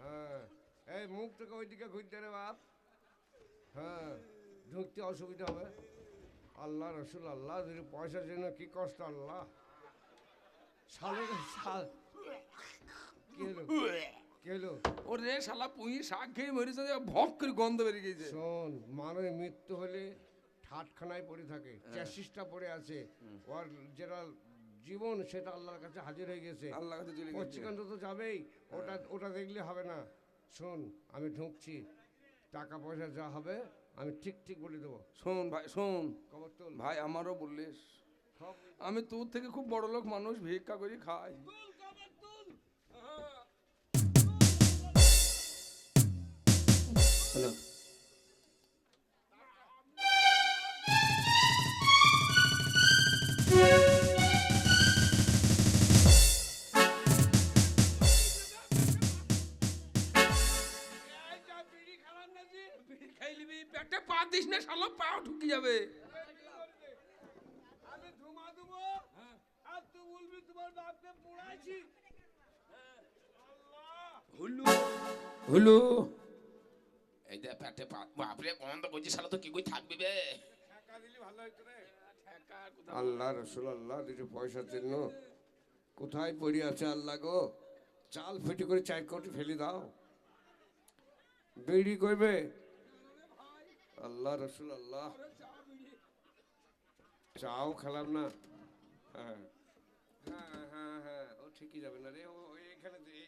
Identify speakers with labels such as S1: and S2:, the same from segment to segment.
S1: হ্যাঁ এই মুখ থেকে ওইদিকে ঘুরতে রে বাপ। হ্যাঁ ঢুকতে অসুবিধা হবে। আল্লাহ রসুল আল্লাহ যদি পয়সার জন্য কি কষ্ট আল্লাহ। সালে সাল কি হলো কি হলো
S2: ওরে শালা পুঁই শাক খেয়ে মরেছে ভক করে গন্ধ বেরিয়ে গেছে।
S1: শোন মানুষের মৃত্যু হলে ঠাটখানায় পড়ে থাকে চ্যাসিসটা পড়ে আছে। ওর যেটা জীবন সেটা আল্লাহর কাছে হাজির হয়ে গেছে।
S2: আল্লাহ কাছে চলে গেছে।
S1: পশ্চিমান্ত তো যাবেই ওটা ওটা দেখলে হবে না। শোন আমি ঢুকছি টাকা পয়সা যা হবে আমি ঠিক ঠিক বলে দেবো।
S2: শোন ভাই শোন।
S1: খবর তোল।
S2: ভাই আমারও বললিস
S1: সব।
S2: আমি তোর থেকে খুব বড় লোক মানুষ ভিক্ষা করি খাই। হ্যালো। দিস না শালা পাও ঢুকে যাবে।
S1: আমি ধুমা দেবো আর তুই বলবি তোমার বাপকে পড়াইছি।
S2: হুলু হুলু
S3: এই যে পেটে পা- বাপরে গন্ধ করছি শালা তো কি কই থাকবি বে?
S1: টাকা দিলি ভালো হইতো রে। আল্লাহ রসুল আল্লাহ দুটো পয়সার জন্য কোথায় পড়ে আছে আল্লাহ গো? চাল ফিটি করে চার কোটি ফেলে দাও। বিড়ি করবে আল্লাহ রসুল, আল্লাহ। চাও খেলাম না? হ্যাঁ। হ্যাঁ হ্যাঁ হ্যাঁ। ও ঠিকই যাবে না রে। ও দে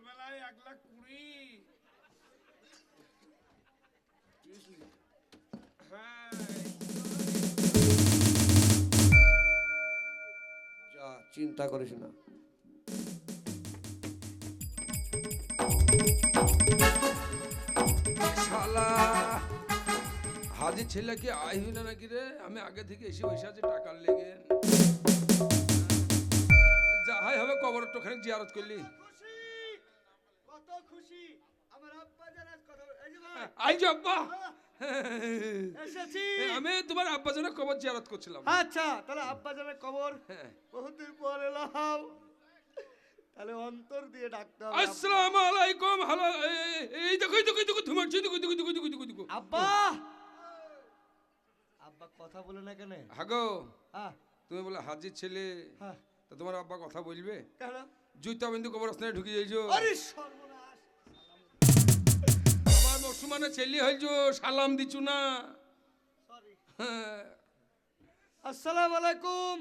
S1: বেলায় এক লাখ কুড়ি? হ্যাঁ। যা, চিন্তা করিস না।
S2: শালা। হাজির ছেলে কি আই হইল নাকি রে? আমি আগে থেকে এসে বসে আছি টাকার লেগে। যা হাই হবে কবর একটুখানি জিয়ারত করলি।
S4: কত আব্বা জান আজ কথা বলে- এই যে ভাই,
S2: আই যে আব্বা।
S4: এসেছি।
S2: আমি তোমার কবর জিয়ারত করছিলাম।
S4: আচ্ছা তাহলে আব্বা জানের কবর।
S2: হ্যাঁ।
S4: বহুদিন পর এলাম। তাহলে অন্তর দিয়ে ডাকতে হবে আব্বা।
S2: আসসালামু আলাইকুম হ্যালো এই- এই দেখো এই দেখো এই দেখো ধুমাচ্ছি দেখো দেখো দেখো দেখো দেখো দেখো
S4: আব্বা! আব্বা কথা বলে না কেন?
S2: হাগো
S4: হ্যাঁ।
S2: তুমি বলে হাজির ছেলে
S4: হ্যাঁ।
S2: তা তোমার আব্বা কথা বলবে?
S4: কেন?
S2: জুইতা বিন্দু কবরস্থানে ঢুকে যাইছো।
S4: আরে সর্বনাশ!
S2: আমার ছেলে হইছো সালাম দিছু না।
S4: সরি
S2: হ্যাঁ।
S4: আসসালামু আলাইকুম।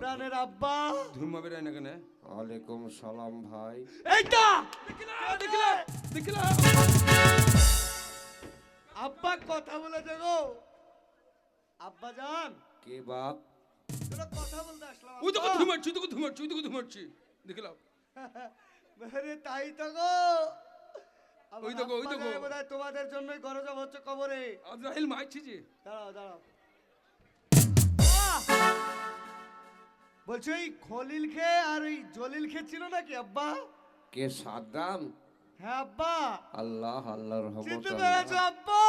S4: প্রাণের আব্বা।
S2: ধুমা বেরাই না কেন
S1: ওয়ালাইকুম সালাম ভাই।
S4: এইটা!
S2: দেখিলা দেখিলা দেখিলা।
S4: আব্বা কথা বলে দেখো। আব্বা জান
S1: কে বাপ?
S4: তোরা কথা বলতে আসলাম
S2: ওই। ধুমাচ্ছি ধুমাচ্ছি ধুমাচ্ছি দেখিলাম
S4: তাই তো গো।
S2: ওই
S4: বোধহয় তোমাদের জন্যই গরজব হচ্ছে কবরে।
S2: আজরাইল মাইছি যে।
S4: দাঁড়াও দাঁড়াও। বলছি ওই খলিল খে আর ওই জলিল খে ছিল নাকি আব্বা?
S1: কে সাদ্দাম?
S4: হ্যাঁ আব্বা।
S1: আল্লাহ আল্লাহর রহমত
S4: চিনতে
S1: আল্লাহ।
S4: পেরেছ আব্বা?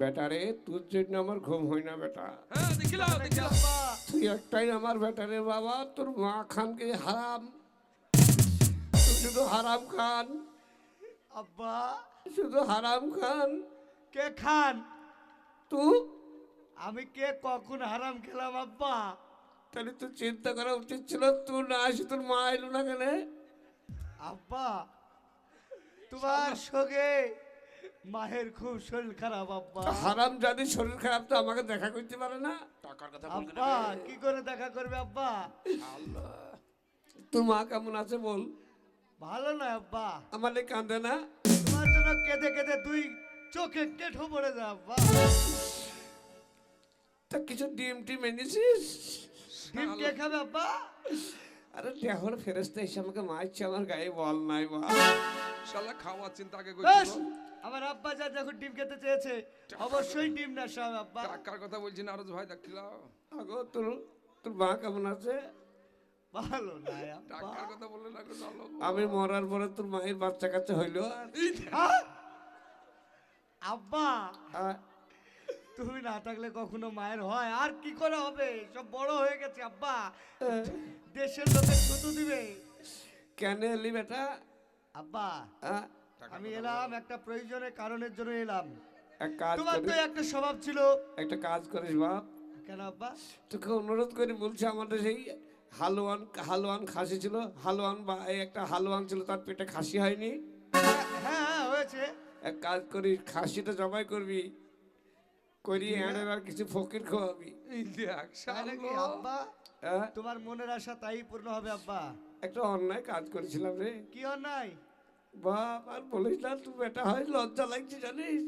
S1: বেটা রে তোর জন্য আমার ঘুম হয় না বেটা।
S2: হ্যাঁ দেখিলাম
S4: নাকি
S2: দেখিলাম
S4: আব্বা।
S1: তুই একটাই আমার বেটা রে বাবা তোর মা খানকে হারাম। তুই শুধু হারাম খান।
S4: আব্বা।
S1: শুধু হারাম খান।
S4: কে খান?
S1: তুই?
S4: আমি কে কখন হারাম খেলাম আব্বা?
S1: তাহলে তো চিন্তা করা উচিত ছিল তুই না আসি তোর মা এলো না কেন?
S4: আব্বা তোমার সঙ্গে মায়ের খুব শরীর খারাপ আব্বা।
S1: হারাম যদি শরীর খারাপ তো আমাকে দেখা করতে পারে না।
S3: টাকার কথা
S4: আব্বা কি করে দেখা করবে আব্বা?
S1: তোর মা কেমন আছে বল?
S4: ভালো না আব্বা।
S1: আমার এই কান্দে না?
S4: তোমার জন্য কেঁদে কেঁদে দুই চোখে কেঠো পড়ে যা আব্বা।
S1: তা কিছু ডিম টিম এনেছিস?
S4: ডিম কে খাবে আব্বা।
S1: আরে দেহর ফেরস্তা এসে আমাকে মারছে আমার গায়ে বল নাই বা।
S2: শালা খাওয়ার চিন্তা আগে
S4: বেশ!
S2: করছিল
S4: আমার আব্বা যা যখন ডিম খেতে চেয়েছে অবশ্যই ডিম না সব আব্বা।
S2: টাকার কথা বলছি না আরও ভাই দেখিলাম।
S1: আগো তোর তোর মা কেমন আছে?
S4: ভালো না
S2: টাকার কথা বললে না চলো
S1: আমি মরার পরে তোর মায়ের বাচ্চা কাচ্চা হইল
S4: হ্যাঁ? আব্বা!
S1: আ-
S4: তুমি না থাকলে কখনো মায়ের হয়। আর কি করে হবে? সব বড় হয়ে গেছে আব্বা। দেশের লোকে ছুতু দিবে।
S1: কেন এলি বেটা?
S4: আব্বা? আমি এলাম একটা প্রয়োজনের কারণের জন্য এলাম।
S1: এক
S4: তোমার তো একটা স্বভাব ছিল।
S1: একটা কাজ করিস বাপ।
S4: কেন আব্বা?
S1: তোকে অনুরোধ করে বলছি আমাদের সেই হালুয়ান হালুয়ান খাসি ছিল। হালুয়ান বা একটা হালুয়ান ছিল তার পেটে খাসি হয়নি।
S4: হ্যাঁ হ্যাঁ হয়েছে।
S1: এক কাজ করিস খাসিটা জবাই করবি। করি আর কিছু ফকির খাওয়াবি।
S4: আব্বা? তোমার মনের আশা তাই পূর্ণ হবে আব্বা।
S1: একটা অন্যায় কাজ করেছিলাম রে।
S4: কি অন্যায়?
S1: বাপ আর বলিস না তুই বেটা হয় লজ্জা লাগছে জানিস?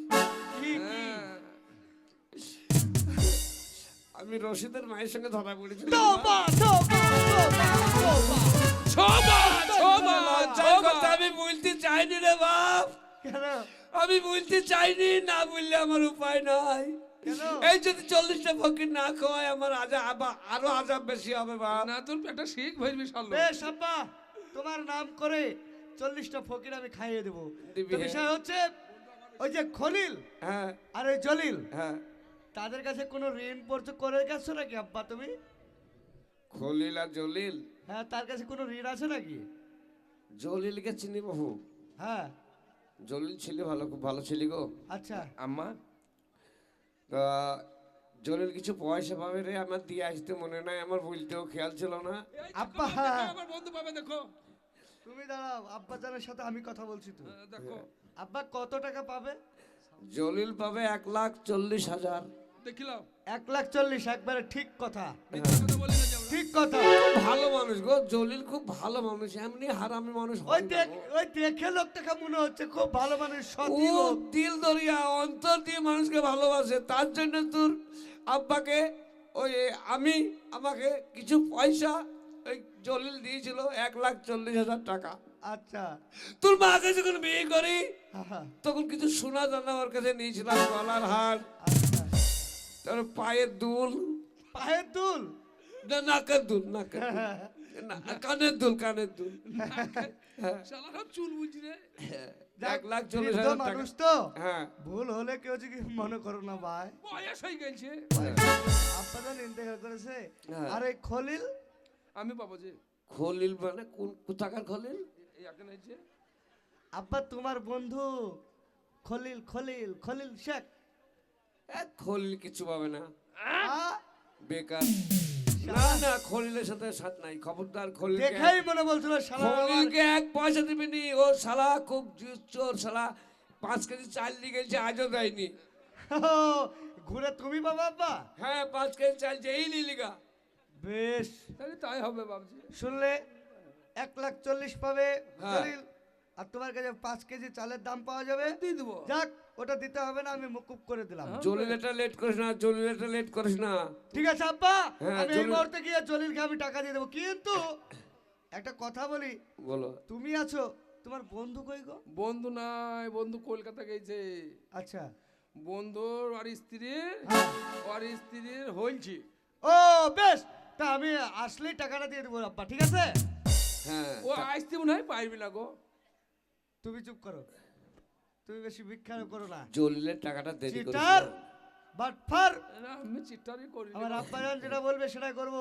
S4: কি কি।
S1: আমি রশিদের মায়ের সঙ্গে ধরা
S2: ছোবা
S1: আমি বলতে চাইনি রে বাপ।
S4: কেন?
S1: আমি বলতে চাইনি না বললে আমার উপায় নাই। এই যদি চল্লিশটা ফকির না খাওয়ায় আমার আজা আবার আরও আজাব বেশি হবে বাপ।
S2: না তোর পেটটা শিখ ভরবি শালো
S4: বেশ আব্বা তোমার নাম করে চল্লিশটা ফকির আমি খাইয়ে দেবো।
S1: হ্যাঁ।
S4: বিষয় হচ্ছে ওই যে খলিল
S1: হ্যাঁ।
S4: আর ওই জলিল
S1: হ্যাঁ।
S4: তাদের কাছে কোনো ঋণ পরিশোধ করে গেছো নাকি আব্বা তুমি?
S1: খলিল আর জলিল?
S4: হ্যাঁ তার কাছে কোনো ঋণ আছে নাকি?
S1: জলিলকে চিনি বহু।
S4: হ্যাঁ।
S1: জলিল ছেলে ভালো খুব ভালো ছেলে গো।
S4: আচ্ছা।
S2: আম্মা
S1: তা জলিল কিছু পয়সা পাবে রে? আমার দিয়ে আসতে মনে নাই আমার বলতেও খেয়াল ছিল না।
S4: আব্বা।
S2: আমার বন্ধু পাবে দেখো।
S4: তুমি দাঁড়াও আব্বা জানের সাথে আমি কথা বলছি তো।
S2: হ্যাঁ, দেখো।
S4: আব্বা কত টাকা পাবে?
S1: জলিল পাবে এক লাখ চল্লিশ হাজার।
S2: দেখিলাম।
S4: এক লাখ চল্লিশ একবারে ঠিক কথা।
S2: কথা।
S4: ঠিক কথা।
S1: ভালো মানুষ গো জলিল খুব ভালো মানুষ এমনি হারামি মানুষ
S4: ওই দেখ। ওই দেখে লোকটাকে মনে হচ্ছে খুব ভালো মানুষ
S1: ও
S4: সতী
S1: দিল দরিয়া অন্তর দিয়ে মানুষকে ভালোবাসে তার জন্য তোর আব্বাকে ওই আমি আমাকে কিছু পয়সা ওই জলিল দিয়েছিল এক লাখ চল্লিশ হাজার টাকা।
S4: আচ্ছা।
S1: তোর মাকে যখন বিয়ে করি তখন কিছু সোনা দানা ওর কাছে নিয়েছিলাম গলার হার।
S4: আচ্ছা।
S1: তার পায়ের দুল।
S4: পায়ের দুল?
S1: না নাকের দুল নাকের না, কানের দুল কানের দুল।
S2: শালা সব চুল বুঝি রে।
S1: এক লাখ চল্লিশ হাজার
S4: মানুষ তো।
S1: হ্যাঁ।
S4: ভুল হলে কেউ যদি মনে করো না ভাই।
S2: বয়স হয়ে গেছে।
S4: আপনাদের ইন্তেকাল করেছে।
S1: হ্যাঁ।
S4: আর এই খলিল?
S2: আমি পাবো যে।
S1: খলিল মানে কোন কোথাকার খলিল?
S2: এখানে হয়েছে
S4: আব্বা তোমার বন্ধু খলিল খলিল খলিল শেখ।
S1: এক খলিল কিছু পাবে না? বেকার। না না খলিলের সাথে সাথ নাই খবরদার খলিল
S4: দেখাই মনে বলছিল শালা
S1: খলিলকে এক পয়সা দিবি ও শালা খুব চোর শালা পাঁচ কেজি চাল দিয়ে গেছে আজও দেয়নি।
S4: ও, ঘুরে তুমি বাবা আব্বা?
S1: হ্যাঁ পাঁচ কেজি চাল যেই লিলিগা
S4: বেশ।
S2: তাহলে তাই হবে বাবজি
S4: শুনলে এক লাখ চল্লিশ পাবে
S1: হ্যাঁ।
S4: আর তোমার কাছে পাঁচ কেজি চালের দাম পাওয়া যাবে।
S2: দিয়ে দেবো।
S4: যাক ওটা দিতে হবে না আমি মুকুব করে দিলাম।
S1: জলিলেটা লেট করিস না জলিলেটা লেট করিস না।
S4: ঠিক আছে আব্বা
S1: হ্যাঁ,
S4: আমি এই মুহূর্তে গিয়ে জলিলকে আমি টাকা দিয়ে দেবো। কিন্তু একটা কথা বলি
S1: বলো।
S4: তুমি আছো তোমার বন্ধু কই গো?
S2: বন্ধু নাই বন্ধু কলকাতা গেছে।
S4: আচ্ছা।
S2: বন্ধুর আর স্ত্রীর
S4: হ্যাঁ।
S2: আর স্ত্রীর হইছে
S4: ও বেশ! তা আমি আসলেই টাকাটা দিয়ে দেবো আব্বা ঠিক আছে?
S1: হ্যাঁ
S2: ও আসতে মনে হয় পারবি না গো।
S4: তুমি চুপ করো। তুমি বেশি ভিক্ষা করো না।
S1: জলিলের টাকাটা দেরি করিস
S4: চিটার বাটফার
S2: আমি চিট্টারি করি
S4: আমার আব্বা জান যেটা বলবে সেটাই করব।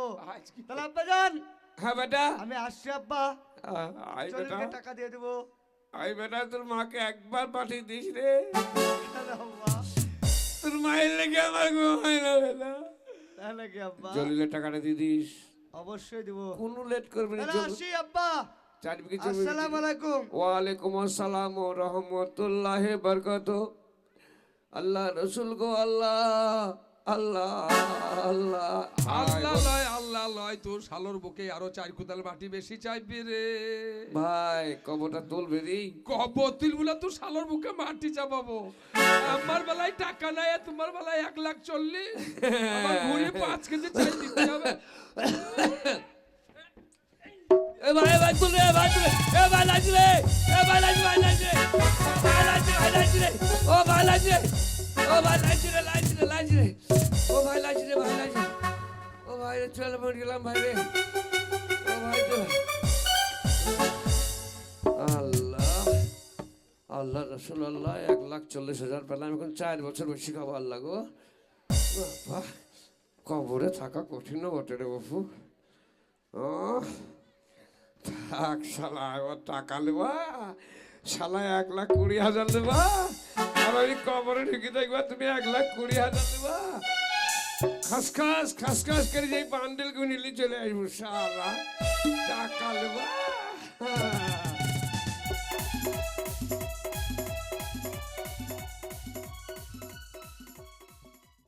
S4: তাহলে আব্বা জান
S1: হ্যাঁ বেটা।
S4: আমি আসছি আব্বা।
S1: আ- বেটা।
S4: টাকা দিয়ে দেবো।
S1: আয় বেটা তোর মাকে একবার পাঠিয়ে দিস রে। তোর মায়ের লেগে আমার ঘুম হয় না বেটা।
S4: তাহলে কি আব্বা?
S1: জলিলের টাকাটা দিয়ে দিস।
S4: অবশ্যই দেবো।
S1: কোনো লেট করবি না
S4: আসি আব্বা।
S1: চার বিঘে জমি
S4: আসসালামু আলাইকুম
S1: ওয়ালাইকুম আসসালাম ও রহমতুল্লাহ বরকত আল্লাহ রসুল গো আল্লাহ আল্লাহ আল্লাহ
S2: আল্লাহ লয় আল্লাহ লয় তোর শালোর বুকে আরও চার কোদাল মাটি বেশি চাইবি রে।
S1: ভাই কবরটা তুলবে রে।
S2: কবতিল বলে তোর শালোর বুকে মাটি চাপাবো। আমার বেলায় টাকা নাই তোমার বেলায় এক লাখ চল্লিশ। আমার ঘুরে পাঁচ কেজি চাল দিতে হবে।
S1: ভাই এ ভাই এ ভাই তুলে এ ভাই এ ভাই লাগছে ভাই লাগছে ভাই লাগছে রে ও ভাই লাগছে ও ভাই রে লাগছে রে ও ভাই লাগছে রে ভাই লাগছে ও ভাই চল মরে গেলাম ভাই রে ও ভাই তো আল্লাহ আল্লাহ রসুল আল্লাহ এক লাখ চল্লিশ হাজার পেলাম এখন চার বছর বেশি খাব আল্লাহ গো কবরে থাকা কঠিন বটে রে বাপু ও থাক শালা, এবার টাকা নেবা শালা, এক লাখ কুড়ি হাজার নেবা আর আমি কবরে ঢুকে দেখবা, তুমি এক লাখ কুড়ি হাজার নেবা খাসখাস খাস খাস খাস করে যে বান্ডেল গুনিলি চলে আসব সারা টাকা নেবা